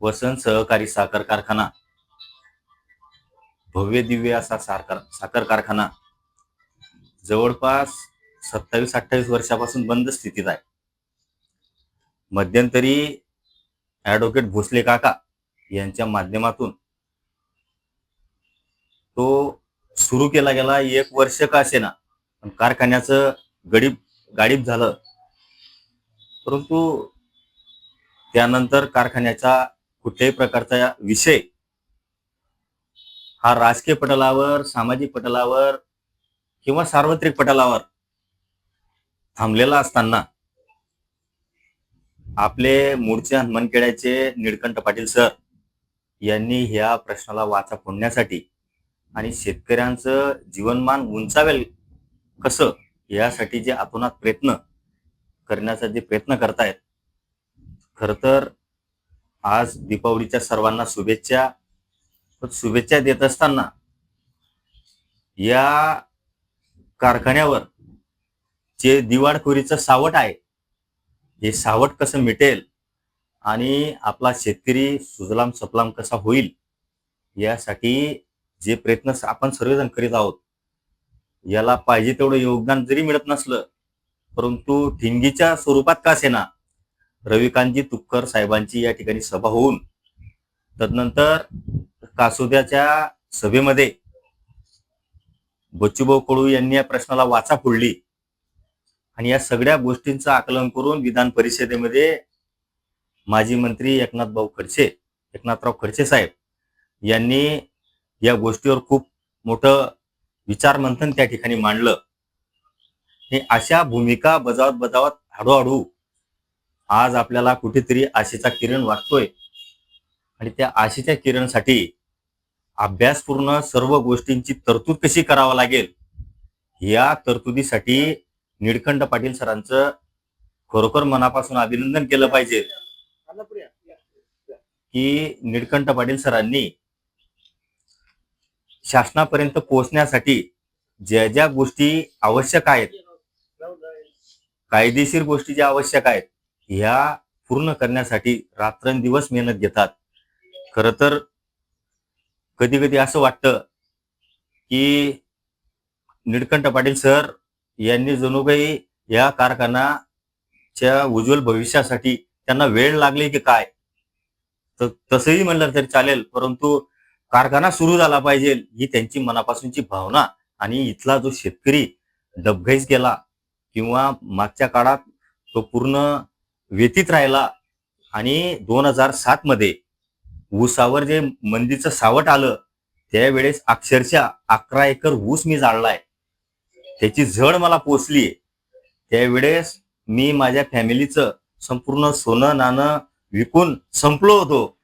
वसंत सहकारी साखर कारखाना. भव्य दिव्य असा साखर साखर कारखाना. जवळपास सत्तावीस अठ्ठावीस वर्षापासून बंद स्थितीत आहे. मध्यंतरी ऍडव्होकेट भोसले काका यांच्या माध्यमातून तो सुरू केला गेला एक वर्ष का असेना. पण कारखान्याचं गडीब गाडीब झालं. परंतु त्यानंतर कारखान्याचा कुठल्याही प्रकारचा विषय हा राजकीय पटलावर सामाजिक पटलावर किंवा सार्वत्रिक पटलावर थांबलेला असताना आपले मूळचे हनुमानखेड्याचे निळकंठ पाटील सर यांनी ह्या प्रश्नाला वाचा फोडण्यासाठी आणि शेतकऱ्यांचं जीवनमान उंचावेल कसं यासाठी जे आतोनात प्रयत्न करण्याचा जे प्रयत्न करतायत खर तर आज दीपावलीच्या सर्वांना शुभेच्छा. शुभेच्छा देत असताना या कारखान्यावर जे दिवाळखोरीचं सावट आहे हे सावट कसं मिटेल आणि आपला शेतकरी सुजलाम सपलाम कसा होईल यासाठी जे प्रयत्न आपण सर्वजण करीत आहोत याला पाहिजे तेवढं योगदान जरी मिळत नसलं परंतु ठिणगीच्या स्वरूपात का सेना? रविकांतजी तुपकर साहेबांची या ठिकाणी सभा होऊन तदनंतर कासोद्याच्या सभेमध्ये बच्चूभाऊ कडू यांनी या प्रश्नाला वाचा फोडली. आणि या सगळ्या गोष्टींचं आकलन करून विधान परिषदेमध्ये माजी मंत्री एकनाथ भाऊ खडसे एकनाथराव खडसे साहेब यांनी या गोष्टीवर खूप मोठं विचार मंथन त्या ठिकाणी मांडलं. हे अशा भूमिका बजावत बजावत हळूहळू आज आपल्याला कुठेतरी आशेचा किरण वाटतोय. आणि त्या आशेच्या किरणसाठी अभ्यासपूर्ण सर्व गोष्टींची तरतूद कशी करावा लागेल? या तरतुदीसाठी निळकंठ पाटील सरांचं खरोखर मनापासून अभिनंदन केलं पाहिजे. की निळकंठ पाटील सरांनी शासनापर्यंत पोहोचण्यासाठी ज्या ज्या गोष्टी आवश्यक आहेत कायदेशीर गोष्टी ज्या आवश्यक आहेत ह्या पूर्ण करण्यासाठी रात्रंदिवस मेहनत घेतात. खर तर कधी कधी असं वाटतं की निळकंठ पाटील सर यांनी जणू काही या कारखानाच्या उज्ज्वल भविष्यासाठी त्यांना वेळ लागली की काय? तर तसंही म्हणलं तरी चालेल परंतु कारखाना सुरू झाला पाहिजे ही त्यांची मनापासूनची भावना आणि इथला जो शेतकरी डबघाईस गेला किंवा मागच्या काळात तो पूर्ण व्यतीत राहिला आणि दोन हजार सात मध्ये ऊसावर जे मंदीचं सावट आलं त्यावेळेस अक्षरशः अकरा एकर ऊस मी जाळलाय. त्याची झड मला पोचली. त्यावेळेस मी माझ्या फॅमिलीचं संपूर्ण सोनं नाणं विकून संपलो होतो.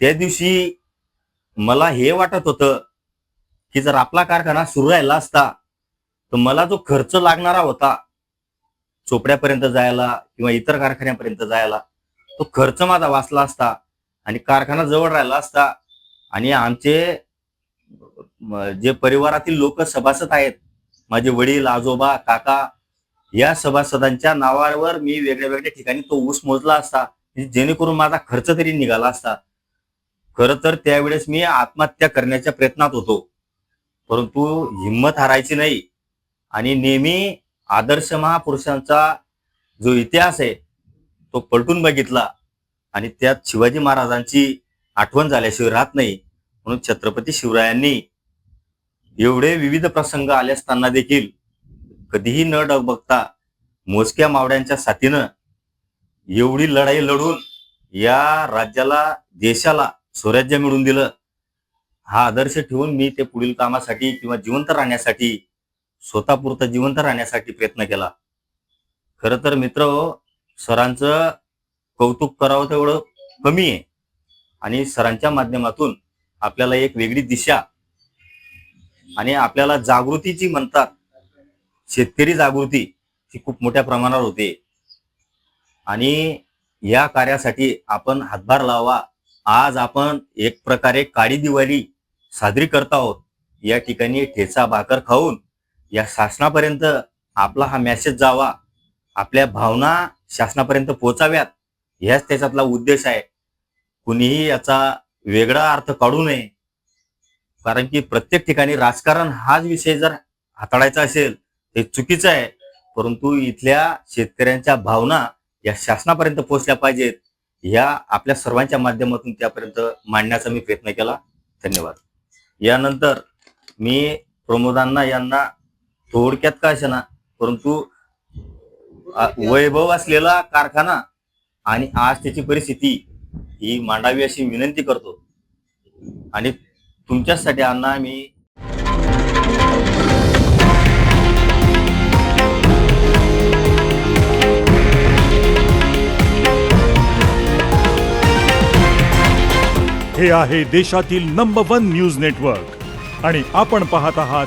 त्या दिवशी मला हे वाटत होतं की जर आपला कारखाना सुरू राहिला असता तर मला जो खर्च लागणारा होता चोपड्यापर्यंत जायला किंवा इतर कारखान्यापर्यंत जायला तो खर्च माझा वाचला असता आणि कारखाना जवळ राहिला असता आणि आमचे जे परिवारातील लोक सभासद आहेत माझे वडील आजोबा काका या सभासदांच्या नावावर मी वेगळ्या वेगळ्या ठिकाणी तो ऊस मोजला असता जेणेकरून माझा खर्च तरी निघाला असता. खर तर त्यावेळेस मी आत्महत्या करण्याच्या प्रयत्नात होतो. परंतु हिंमत हारायची नाही. आणि नेहमी आदर्श महापुरुषांचा जो इतिहास आहे तो पलटून बघितला आणि त्यात शिवाजी महाराजांची आठवण झाल्याशिवाय राहत नाही म्हणून छत्रपती शिवरायांनी एवढे विविध प्रसंग आले असताना देखील कधीही न डग बघता मोजक्या मावड्यांच्या साथीनं एवढी लढाई लढून या राज्याला देशाला स्वराज्य मिळवून दिलं. हा आदर्श ठेवून मी ते पुढील कामासाठी किंवा जिवंत राहण्यासाठी स्वतःपुरतं जिवंत राहण्यासाठी प्रयत्न केला. खर तर मित्र सरांचं कौतुक करावं तेवढं कमी आहे. आणि सरांच्या माध्यमातून आपल्याला एक वेगळी दिशा आणि आपल्याला जागृतीची म्हणतात शेतकरी जागृती ही खूप मोठ्या प्रमाणावर होते. आणि या कार्यासाठी आपण हातभार लावा. आज आपण एक प्रकारे काळी दिवाळी साजरी करत आहोत. या ठिकाणी ठेचा भाकर खाऊन या शासनापर्यंत आपला हा मेसेज जावा आपल्या भावना शासनापर्यंत पोहोचाव्यात ह्याच त्याच्यातला उद्देश आहे. कुणीही याचा वेगळा अर्थ काढू नये. कारण की प्रत्येक ठिकाणी राजकारण हाच विषय जर हाताळायचा असेल ते चुकीचं आहे. परंतु इथल्या शेतकऱ्यांच्या भावना या शासनापर्यंत पोहोचल्या पाहिजेत या आपल्या सर्वांच्या माध्यमातून त्यापर्यंत मांडण्याचा मी प्रयत्न केला. धन्यवाद. यानंतर मी प्रमोदांना यांना थोडक्यात का ना परंतु वैभव असलेला कारखाना आणि आज त्याची परिस्थिती ही मांडावी अशी विनंती करतो. आणि तुमच्यासाठी अण्णा मी हे आहे देशातील नंबर वन न्यूज नेटवर्क आणि आपण पाहत आहात